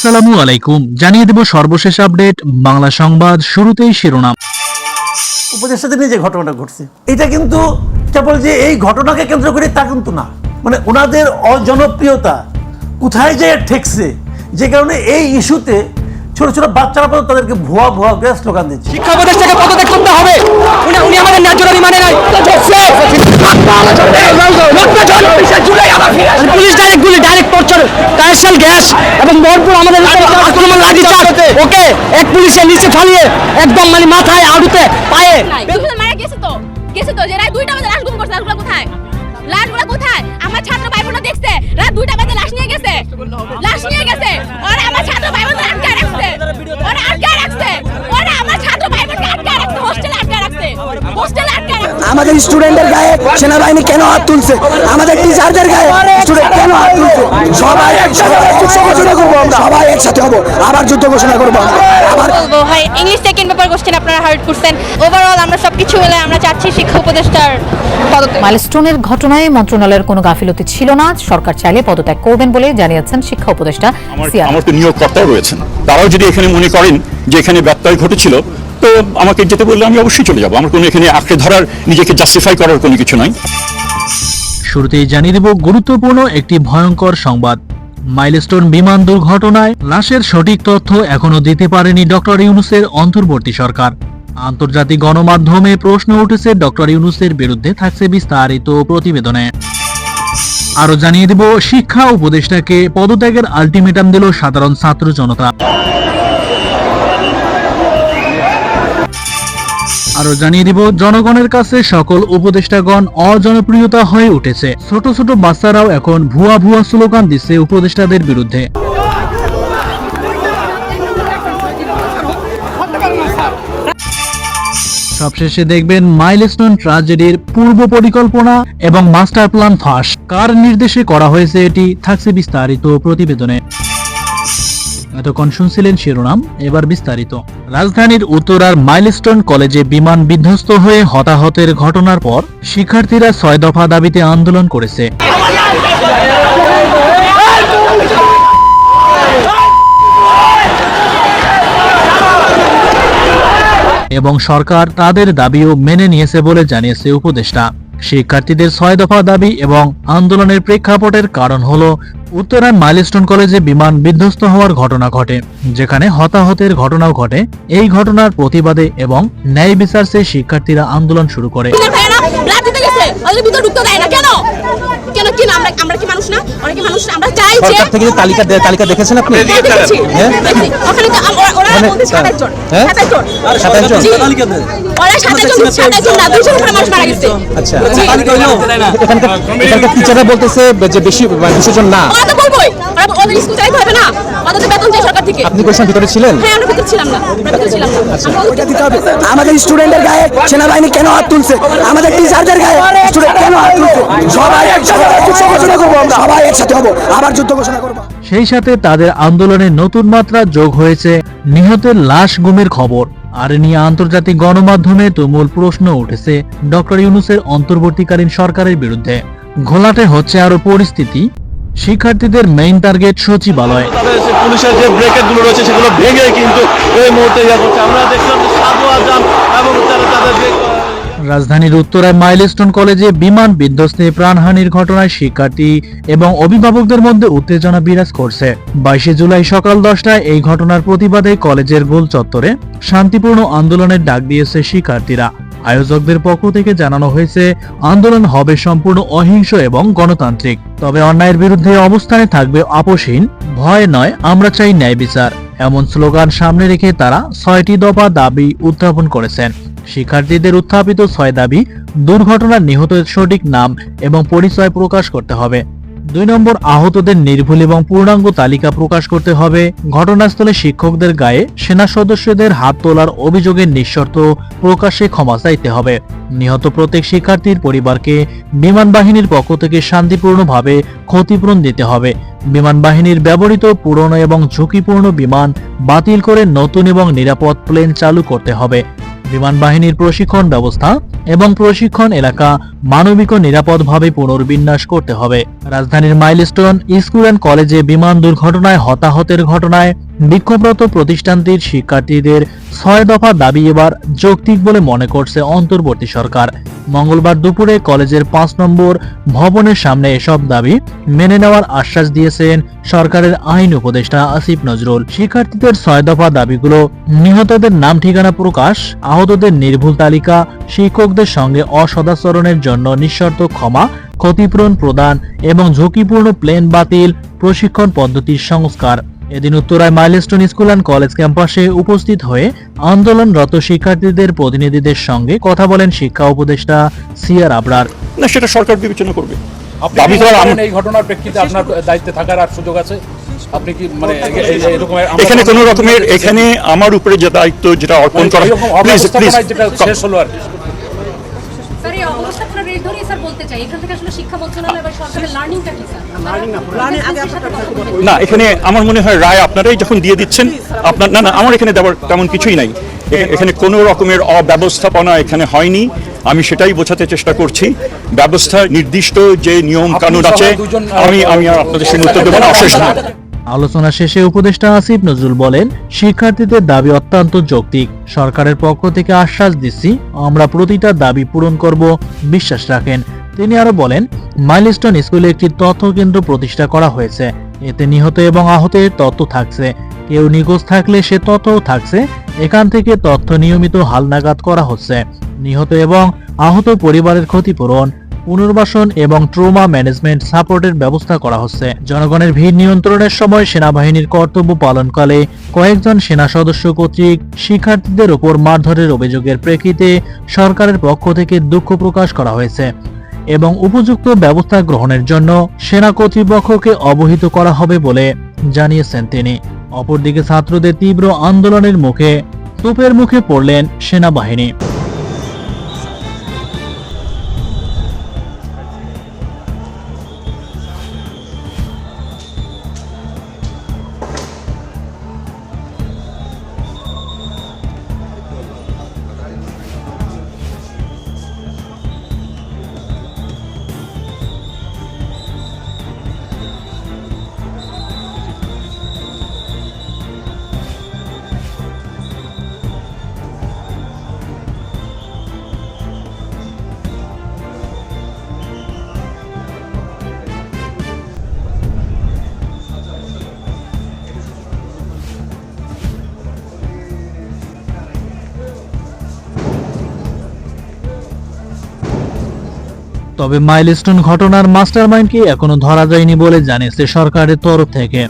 আসসালামু আলাইকুম। জানিয়ে দেব সর্বশেষ আপডেট, বাংলা সংবাদ শুরুতেই শিরোনাম। উপদেষ্টাদের নিয়ে যে ঘটনাটা ঘটছে, এটা কিন্তু কেবল যে এই ঘটনাকে কেন্দ্র করে তা কিন্তু না। মানে ওনাদের অজনপ্রিয়তা কোথায় যে ঠেকছে, যে কারণে এই ইস্যুতে ছোট ছোট বাচ্চারা পর্যন্ত তাদেরকে ভুয়া ভুয়া করে স্লোগান দিচ্ছে। শিক্ষা উপদেষ্টাকে পদত্যাগ করতে হবে। উনি উনি আমাদের ন্যায্য দাবি মানে নাই। পুলিশ ডাইরেক্ট গুলি ডাইরেক্ট টর্চার কায়াসাল গ্যাস এবং ভরপুর আমাদের আক্রমণ লাঠি চার্জ ওকে এক পুলিশের নিচে ফালিয়ে একদম মানে মাথায় আড়ুতে পায়ে। মারা গেছে তো? গেছে তো? যে দুইটা আমাদের স্টুডেন্টের গায়ে সেনাবাহিনী কেন হাত তুলছে? আমাদের টিচারদের গায়ে স্টুডেন্ট কেন হাত তুলছে? সবাই একসাথে ঘোষণা করব আমরা। সবাই একসাথে হব আবার যুদ্ধ ঘোষণা করব আবার হয় ইংলিশ সেকেন্ড পেপার কোশ্চেন আপনারা হার্ড করছেন। ওভারঅল আমরা সবকিছু মিলে আমরা চাচ্ছি শিক্ষা উপদেষ্টার মাইলস্টোনের ঘটনায় মন্ত্রণালয়ের কোনো গাফিলতি ছিল না। সরকার চাইলে পদত্যাগ করবেন বলে জানিয়েছেন শিক্ষা উপদেষ্টা আমার তো নিয়োগকর্তাও রয়েছেন। তারাও যদি এখানে মনে করেন যে এখানে ব্যত্যয় ঘটেছিল তো আমাকে যেতে বললে আমি অবশ্যই চলে যাব। আমার কোনো এখানে আঁকড়ে ধরার, নিজেকে জাস্টিফাই করার কোনো কিছু নাই। শুরুতেই জানিয়ে দেব, গুরুত্বপূর্ণ একটি ভয়ঙ্কর সংবাদ। মাইলস্টোন বিমান দুর্ঘটনায় লাশের সঠিক তথ্য এখনও দিতে পারেনি ডক্টর ইউনুসের অন্তর্বর্তী সরকার। আন্তর্জাতিক গণমাধ্যমে প্রশ্ন উঠেছে, ডক্টর ইউনুসের বিরুদ্ধে থাকছে বিস্তারিত প্রতিবেদনে। আরও জানিয়ে দেব, শিক্ষা উপদেষ্টাকে পদত্যাগের আলটিমেটাম দিল সাধারণ ছাত্র জনতা। আরও জানিয়ে দিব, জনগণের কাছে সকল উপদেষ্টাগণ অজনপ্রিয়তা হয়ে উঠেছে। ছোট ছোট বাচ্চারাও এখন ভুয়া ভুয়া স্লোগান দিচ্ছে উপদেষ্টাদের বিরুদ্ধে। সবশেষে দেখবেন মাইলস্টোন ট্রাজেডির পূর্ব পরিকল্পনা এবং মাস্টার প্ল্যান ফাঁস। কার নির্দেশে করা হয়েছে এটি, থাকছে বিস্তারিত প্রতিবেদনে। এতক্ষণ শুনছিলেন শিরোনাম, এবার বিস্তারিত। রাজধানীর উত্তরার মাইলস্টোন কলেজে বিমান বিধ্বস্ত হয়ে হতাহতের ঘটনার পর শিক্ষার্থীরা ছয় দফা দাবিতে আন্দোলন করেছে। এবং সরকার তাদের দাবিও মেনে নিয়েছে বলে জানিয়েছে উপদেষ্টা। শিক্ষার্থীদের ছয় দফা দাবি এবং আন্দোলনের প্রেক্ষাপটের কারণ হল উত্তরায় মাইলস্টোন কলেজে বিমান বিধ্বস্ত হওয়ার ঘটনা ঘটে, যেখানে হতাহতের ঘটনাও ঘটে। এই ঘটনার প্রতিবাদে এবং ন্যায় বিচার চেয়ে শিক্ষার্থীরা আন্দোলন শুরু করে। ওদের ভিতর ঢুকতে দেয় না। কেন? কেন কি না? আমরা আমরা কি মানুষ না? কি মানুষ না। আমরা চাই যে সরকার থেকে যে তালিকা তালিকা দেখেছেন আপনি? হ্যাঁ, হ্যাঁ? ওখানে তো ওরা- ওরা ওখানে- বলতে সাতাশ জন। হ্যাঁ? সাতাশ জন। সাতাশ জন? জি। ওরা সাতাশ জন সাতাশ জন না দুইজন উপরে মানুষ মারা গেছে। আচ্ছা। এখানকার এখানকার টিচাররা বলতেছে যে বেশি মানে দুশো জন না। ওরা তো বলবোই। ওরা ওদের স্কুল চালাতে হবে না। ওদের বেতন থেকে। আপনি কোশ্চেন ভিতরে ছিলেন? হ্যাঁ আমরা ভিতরে ছিলাম না। আমরা ভিতরে ছিলাম না। আমরা ওইটা দিতে হবে। আমাদের স্টুডেন্টের গায়ে সেনাবাহিনী কেন হাত তুলছে? আমাদের টিচারদের গায়ে স্টুডেন্ট কেন হাত তুলছে? সবাই একসাথে ঘোষণা করব আমরা। সবাই একসাথে হব। আবার যুদ্ধ ঘোষণা করব। সেই সাথে তাদের আন্দোলনে নতুন মাত্রা যোগ হয়েছে নিহতের লাশ গুমের খবর। আর নিয়ে আন্তর্জাতিক গণমাধ্যমে তুমুল প্রশ্ন উঠেছে। ডক্টর ইউনুসের অন্তর্বর্তীকালীন সরকারের বিরুদ্ধে। ঘোলাটে হচ্ছে আরও পরিস্থিতি। শিক্ষার্থীদের মেইন টার্গেট সচিবালয়। পুলিশের যে ব্রেকেটগুলো রয়েছে সেগুলো ভেঙে কিন্তু এই মুহূর্তে ইয়া করছে। আমরা দেখলাম সাধু আজান এবং তারা তাদের যে রাজধানীর উত্তরায় মাইলস্টোন কলেজে বিমান বিধ্বস্তে প্রাণহানির ঘটনায় শিক্ষার্থী এবং অভিভাবকদের মধ্যে উত্তেজনা বিরাজ করছে। বাইশে জুলাই সকাল দশটায় এই ঘটনার প্রতিবাদে কলেজের গোল চত্বরে শান্তিপূর্ণ আন্দোলনের ডাক দিয়েছে শিক্ষার্থীরা। আয়োজকদের পক্ষ থেকে জানানো হয়েছে, আন্দোলন হবে সম্পূর্ণ অহিংস এবং গণতান্ত্রিক। তবে অন্যায়ের বিরুদ্ধে অবস্থানে থাকবে আপোষহীন, ভয় নয়, আমরা চাই ন্যায় বিচার। এমন স্লোগান সামনে রেখে তারা ছয়টি দফা দাবি উত্থাপন করেছেন। শিক্ষার্থীদের উত্থাপিত ছয় দাবি, দুর্ঘটনার নিহত সঠিক নাম এবং পরিচয় প্রকাশ করতে হবে। দুই নম্বর আহতদের নির্ভুল এবং পূর্ণাঙ্গ তালিকা প্রকাশ করতে হবে। ঘটনাস্থলে শিক্ষকদের গায়ে সেনা সদস্যদের হাত তোলার অভিযোগের নিঃশর্ত প্রকাশ্যে ক্ষমা চাইতে হবে। নিহত প্রত্যেক শিক্ষার্থীর পরিবারকে বিমান বাহিনীর পক্ষ থেকে শান্তিপূর্ণভাবে ক্ষতিপূরণ দিতে হবে। বিমান বাহিনীর ব্যবহৃত পুরনো এবং ঝুঁকিপূর্ণ বিমান বাতিল করে নতুন এবং নিরাপদ প্লেন চালু করতে হবে। বিমান বাহিনীর প্রশিক্ষণ ব্যবস্থা এবং প্রশিক্ষণ এলাকা মানবিক ও নিরাপদভাবে পুনর্বিন্যাস করতে হবে। রাজধানীর মাইলস্টোন স্কুল অ্যান্ড কলেজে বিমান দুর্ঘটনায় হতাহতের ঘটনায় বিক্ষোভরত প্রতিষ্ঠানটির শিক্ষার্থীদের ছয় দফা দাবি এবার যৌক্তিক বলে মনে করছে অন্তর্বর্তী সরকার। মঙ্গলবার দুপুরে কলেজের পাঁচ নম্বর ভবনের সামনে এসব দাবি মেনে নেওয়ার আশ্বাস দিয়েছেন সরকারের আইন উপদেষ্টা আসিফ নজরুল। শিক্ষার্থীদের ছয় দফা দাবিগুলো নিহতদের নাম, ঠিকানা প্রকাশ, আহতদের নির্ভুল তালিকা, শিক্ষকদের সঙ্গে অসদাচরণের জন্য নিঃশর্ত ক্ষমা, ক্ষতিপূরণ প্রদান এবং ঝুঁকিপূর্ণ প্লেন বাতিল প্রশিক্ষণ পদ্ধতির সংস্কার। এদিন উত্তরায় মাইলস্টোন স্কুল অ্যান্ড কলেজ ক্যাম্পাসে উপস্থিত হয়ে আন্দোলনরত শিক্ষার্থীদের প্রতিনিধিদের সঙ্গে কথা বলেন শিক্ষা উপদেষ্টা সিআর আবরার। না সেটা সরকার বিবেচনা করবে। দাবি এই ঘটনার প্রেক্ষিতে আপনার দায়িত্বে থাকার আর সুযোগ আছে? আপনি কি মানে এখানে কোনো রকমের এখানে আমার উপরে যে দায়িত্ব যেটা অর্পণ মানে করা প্লিজ প্লিজ শেষ হলো আর বলতে চাই এখান থেকে আসলে শিক্ষা মন্ত্রণালয় বা সরকারের লার্নিংটা কি স্যার? না এখানে আমার মনে হয় রায় আপনারাই যখন দিয়ে দিচ্ছেন আপনার না না আমার এখানে দেওয়ার তেমন কিছুই নাই। এখানে কোনো রকমের অব্যবস্থাপনা এখানে হয়নি। আমি সেটাই বোঝাতে চেষ্টা করছি। ব্যবস্থা নির্দিষ্ট যে নিয়ম কানুন আছে আমি আমি আর আপনাদের সঙ্গে উত্তর দেবো না অশেষ আলোচনা শেষে উপদেষ্টা আসিফ নজরুল বলেন শিক্ষার্থীদের দাবি অত্যন্ত যৌক্তিক। সরকারের পক্ষ থেকে আশ্বাস দিচ্ছি আমরা প্রতিটা দাবি পূরণ করব বিশ্বাস রাখেন। তিনি আরও বলেন, মাইলস্টোন স্কুলে একটি তথ্য কেন্দ্র প্রতিষ্ঠা করা হয়েছে। এতে নিহত এবং আহতের তথ্য থাকছে। কেউ নিখোঁজ থাকলে সে তথ্যও থাকছে। এখান থেকে তথ্য নিয়মিত হালনাগাদ করা হচ্ছে। নিহত এবং আহত পরিবারের ক্ষতিপূরণ, পুনর্বাসন এবং ট্রমা ম্যানেজমেন্ট সাপোর্টের ব্যবস্থা করা হচ্ছে। জনগণের ভিড় নিয়ন্ত্রণের সময় সেনাবাহিনীর কর্তব্য পালনকালে কয়েকজন সেনা সদস্য কর্তৃক শিক্ষার্থীদের উপর মারধরের অভিযোগের প্রেক্ষিতে সরকারের পক্ষ থেকে দুঃখ প্রকাশ করা হয়েছে। এবং উপযুক্ত ব্যবস্থা গ্রহণের জন্য সেনা কর্তৃপক্ষকে অবহিত করা হবে বলে জানিয়েছেন তিনি। অপরদিকে ছাত্রদের তীব্র আন্দোলনের মুখে তোপের মুখে পড়লেন সেনাবাহিনী। তবে মাইলস্টোন ঘটনার মাস্টারমাইন্ডকে এখনও ধরা যায়নি বলে জানিয়েছে সরকারের তরফ থেকে।